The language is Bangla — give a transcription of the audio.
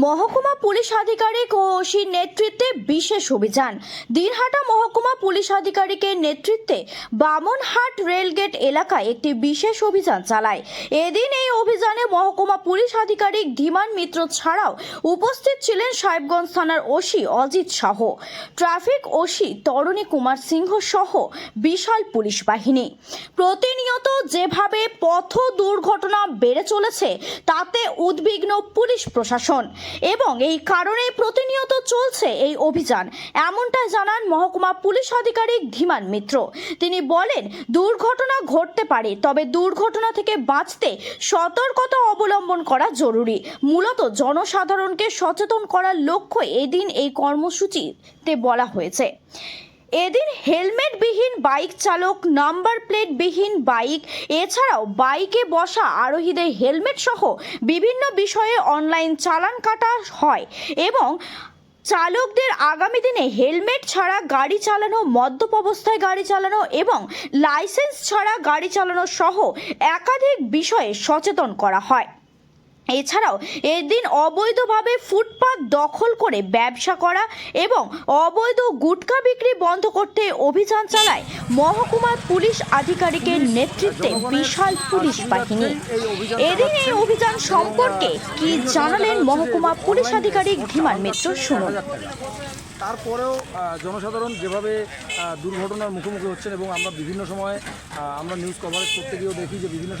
মহকুমা পুলিশ আধিকারিক ও ওসির নেতৃত্বে বিশেষ অভিযান। দিনহাটা মহকুমা পুলিশ আধিকারিকের নেতৃত্বে বামনহাট রেলগেট এলাকায় একটি বিশেষ অভিযান চালায়। এদিন এই অভিযানে মহকুমা পুলিশ আধিকারিক ধীমান মিত্র ছাড়াও উপস্থিত ছিলেন সাহেবগঞ্জ থানার OC Ajit Shah traffic OC Tarani Kumar Singh সহ বিশাল পুলিশ বাহিনী। প্রতিনিয়ত যেভাবে পথ দুর্ঘটনা বেড়ে চলেছে, তাতে উদ্বিগ্ন পুলিশ প্রশাসন। এবং এই কারণে প্রতিনিয়ত চলছে এই অভিযান। এমনটা জানান মহকুমা পুলিশ আধিকারিক ধীমান মিত্র। তিনি বলেন, দুর্ঘটনা ঘটতে পারে, তবে দুর্ঘটনা থেকে বাঁচতে সতর্কতা অবলম্বন করা জরুরি। মূলত জনসাধারণকে সচেতন করার লক্ষ্য এদিন এই কর্মসূচিতে বলা হয়েছে। এদিন হেলমেটবিহীন বাইক চালক, নাম্বার প্লেটবিহীন বাইক, এছাড়াও বাইকে বসা আরোহীদের হেলমেট সহ বিভিন্ন বিষয়ে অনলাইন চালান কাটা হয় এবং চালকদের আগামী দিনে হেলমেট ছাড়া গাড়ি চালানো, মদ্যপ অবস্থায় গাড়ি চালানো এবং লাইসেন্স ছাড়া গাড়ি চালানো সহ একাধিক বিষয়ে সচেতন করা হয়। এছাড়াও এদিন অবৈধভাবে ফুটপাত দখল করে ব্যবসা করা এবং অবৈধ গুটখা বিক্রি বন্ধ করতে অভিযান চালায় মহকুমা পুলিশ আধিকারিকের নেতৃত্বে বিশাল পুলিশ বাহিনী। এদিন এই অভিযান সম্পর্কে কি জানালেন মহকুমা পুলিশ আধিকারিক ধীমান মিত্র, শুনুন। তারপরেও জনসাধারণ যেভাবে দুর্ঘটনার মুখোমুখি হচ্ছেন এবং আমরা বিভিন্ন সময় আমরা নিউজ কভারেজ করতে গিয়েও দেখি যে বিভিন্ন